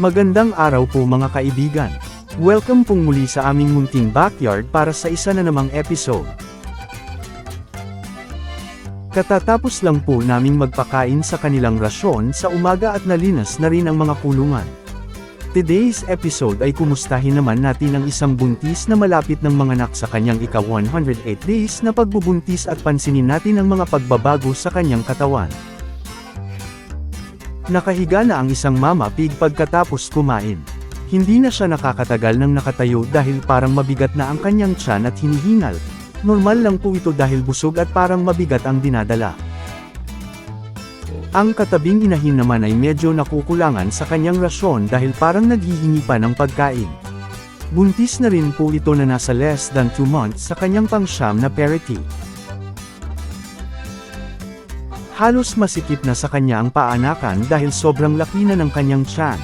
Magandang araw po mga kaibigan. Welcome pong muli sa aming munting backyard para sa isa na namang episode. Katatapos lang po naming magpakain sa kanilang rasyon sa umaga at nalinas na rin ang mga kulungan. Today's episode ay kumustahin naman natin ang isang buntis na malapit ng manganak sa kanyang ika 108 days na pagbubuntis at pansinin natin ang mga pagbabago sa kanyang katawan. Nakahiga na ang isang mama pig pagkatapos kumain. Hindi na siya nakakatagal ng nakatayo dahil parang mabigat na ang kanyang tiyan at hinihingal. Normal lang po ito dahil busog at parang mabigat ang dinadala. Ang katabing inahin naman ay medyo nakukulangan sa kanyang rasyon dahil parang naghihingi pa ng pagkain. Buntis na rin po ito na nasa less than 2 months sa kanyang pangsyam na parity. Halos masikip na sa kanya ang paanakan dahil sobrang laki na ng kanyang tiyan.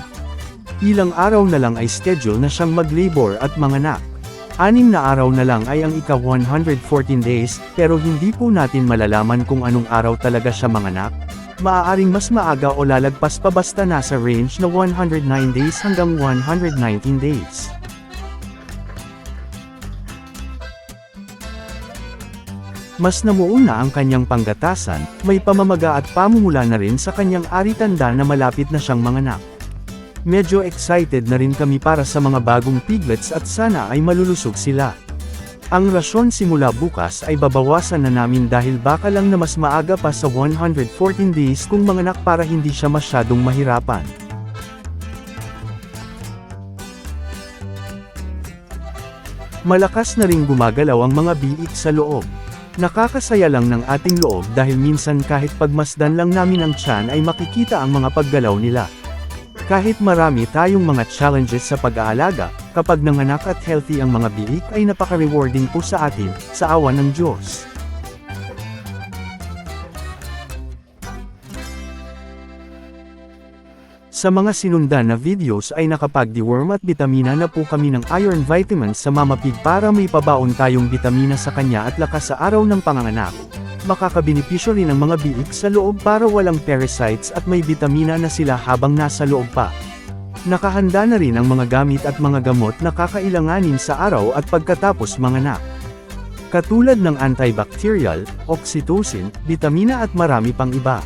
Ilang araw na lang ay schedule na siyang mag-labor at manganak. Anim na araw na lang ay ang ika 114 days, pero hindi po natin malalaman kung anong araw talaga siya manganak. Maaaring mas maaga o lalagpas pa basta nasa range na 109 days hanggang 119 days. Mas namuuna ang kanyang panggatasan, may pamamaga at pamumula na rin sa kanyang aritanda na malapit na siyang manganak. Medyo excited na rin kami para sa mga bagong piglets at sana ay malulusog sila. Ang rasyon simula bukas ay babawasan na namin dahil baka lang na mas maaga pa sa 114 days kung manganak para hindi siya masyadong mahirapan. Malakas na ring gumagalaw ang mga biik sa loob. Nakakasaya lang ng ating loob dahil minsan kahit pagmasdan lang namin ang tiyan ay makikita ang mga paggalaw nila. Kahit marami tayong mga challenges sa pag-aalaga, kapag nanganak at healthy ang mga biik ay napaka-rewarding po sa atin, sa awa ng Diyos. Sa mga sinundan na videos ay nakapag-deworm at bitamina na po kami ng iron vitamins sa Mama Pig para may pabaon tayong bitamina sa kanya at lakas sa araw ng panganganak. Makakabenepisyo rin ang mga biik sa loob para walang parasites at may bitamina na sila habang nasa loob pa. Nakahanda na rin ang mga gamit at mga gamot na kakailanganin sa araw at pagkatapos manganak. Katulad ng antibacterial, oxytocin, bitamina at marami pang iba.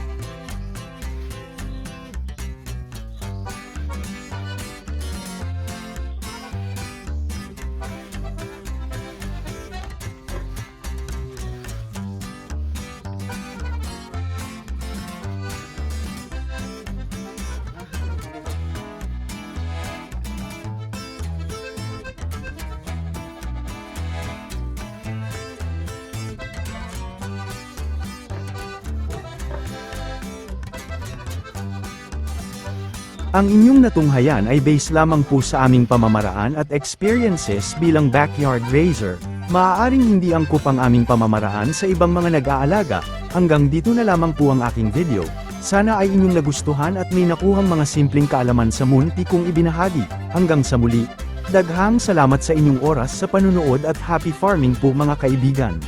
Ang inyong natunghayan ay base lamang po sa aming pamamaraan at experiences bilang backyard raiser. Maaaring hindi angkop ang aming pamamaraan sa ibang mga nag-aalaga. Hanggang dito na lamang po ang aking video. Sana ay inyong nagustuhan at may nakuhang mga simpleng kaalaman sa munti kong ibinahagi. Hanggang sa muli. Daghang salamat sa inyong oras sa panunood at happy farming po mga kaibigan.